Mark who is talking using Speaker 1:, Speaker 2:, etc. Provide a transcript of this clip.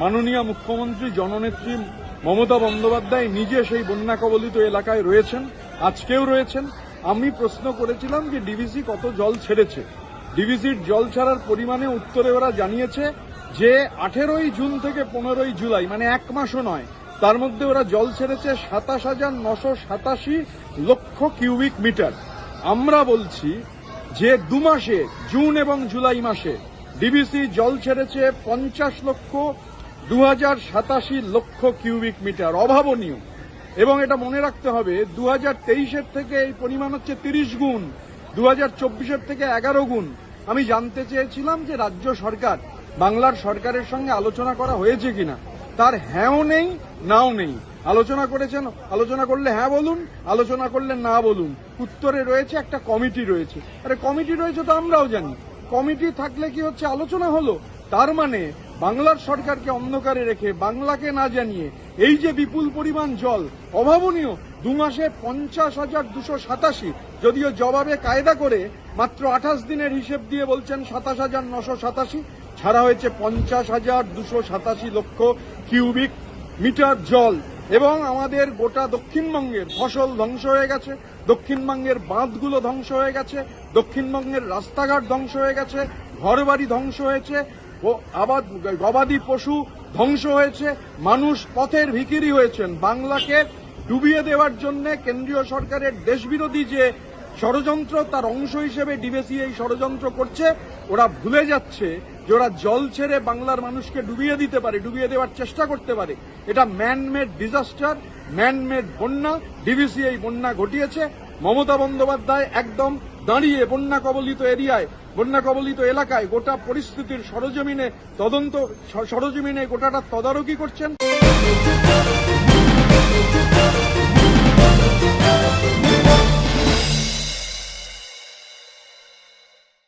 Speaker 1: মাননীয় মুখ্যমন্ত্রী, জননেত্রী মমতা বন্দ্যোপাধ্যায় নিজে সেই বন্যা কবলিত এলাকায় রয়েছেন, আজকেও রয়েছেন। আমি প্রশ্ন করেছিলাম যে ডিভিসি কত জল ছেড়েছে? ডিভিসির জল ছাড়ার পরিমাণে উত্তরে ওরা জানিয়েছে যে আঠেরোই জুন থেকে পনেরোই জুলাই মানে এক মাসও নয়, তার মধ্যে ওরা জল ছেড়েছে সাতাশ হাজার নশো সাতাশি লক্ষ কিউবিক মিটার। আমরা বলছি যে দু মাসে, জুন এবং জুলাই মাসে ডিবিসি জল ছেড়েছে পঞ্চাশ লক্ষ দু হাজার সাতাশি লক্ষ কিউবিক মিটার অভাবনীয়। এবং এটা মনে রাখতে হবে দু হাজার থেকে এই পরিমাণ হচ্ছে তিরিশ গুণ দু হাজার থেকে এগারো গুণ। আমি জানতে চেয়েছিলাম যে রাজ্য সরকার, বাংলার সরকারের সঙ্গে আলোচনা করা হয়েছে কিনা। তার হ্যাঁও নেই, নাও নেই। আলোচনা করেছেন, আলোচনা করলে হ্যাঁ বলুন, আলোচনা করলে না বলুন। উত্তরে রয়েছে, একটা কমিটি রয়েছে। আরে কমিটি রয়েছে তো আমরাও জানি। কমিটি থাকলে কি হচ্ছে, আলোচনা হলো। তার মানে বাংলার সরকারকে অন্ধকারে রেখে বাংলাকে না জানিয়ে এই যে বিপুল পরিমাণ জল, অভাবনীয় দু মাসে পঞ্চাশ হাজার দুশো সাতাশি, যদিও জবাবে কায়দা করে মাত্র আঠাশ দিনের হিসেব দিয়ে বলছেন সাতাশ হাজার নশো সাতাশি, ছাড়া হয়েছে পঞ্চাশ হাজার দুশো সাতাশি লক্ষ কিউবিক মিটার জল। এবং আমাদের গোটা দক্ষিণবঙ্গের ফসল ধ্বংস হয়ে গেছে, দক্ষিণবঙ্গের বাঁধগুলো ধ্বংস হয়ে গেছে, দক্ষিণবঙ্গের রাস্তাঘাট ধ্বংস হয়ে গেছে, ঘরবাড়ি ধ্বংস হয়েছে আবাদ গবাদি পশু ধ্বংস হয়েছে। মানুষ পথের ভিকিরি হয়েছেন। বাংলাকে ডুবিয়ে দেওয়ার জন্য কেন্দ্রীয় সরকারের দেশবিরোধী যে ষড়যন্ত্র, তার অংশ হিসেবে ডিবেসি এই ষড়যন্ত্র করছে। ওরা ভুলে যাচ্ছে যে ওরা জল ছেড়ে বাংলার মানুষকে ডুবিয়ে দিতে পারে, ডুবিয়ে দেওয়ার চেষ্টা করতে পারে। এটা ম্যানমেড ডিজাস্টার ম্যানমেড বন্যা। ডিবিসি এই বন্যা ঘটিয়েছে। মমতা বন্দ্যোপাধ্যায় একদম দাঁড়িয়ে বন্যা কবলিত এরিয়ায়, বন্যা কবলিত এলাকায় গোটা পরিস্থিতির সরজমিনে তদন্ত, সরজমিনে গোটাটা তদারকি করছেন।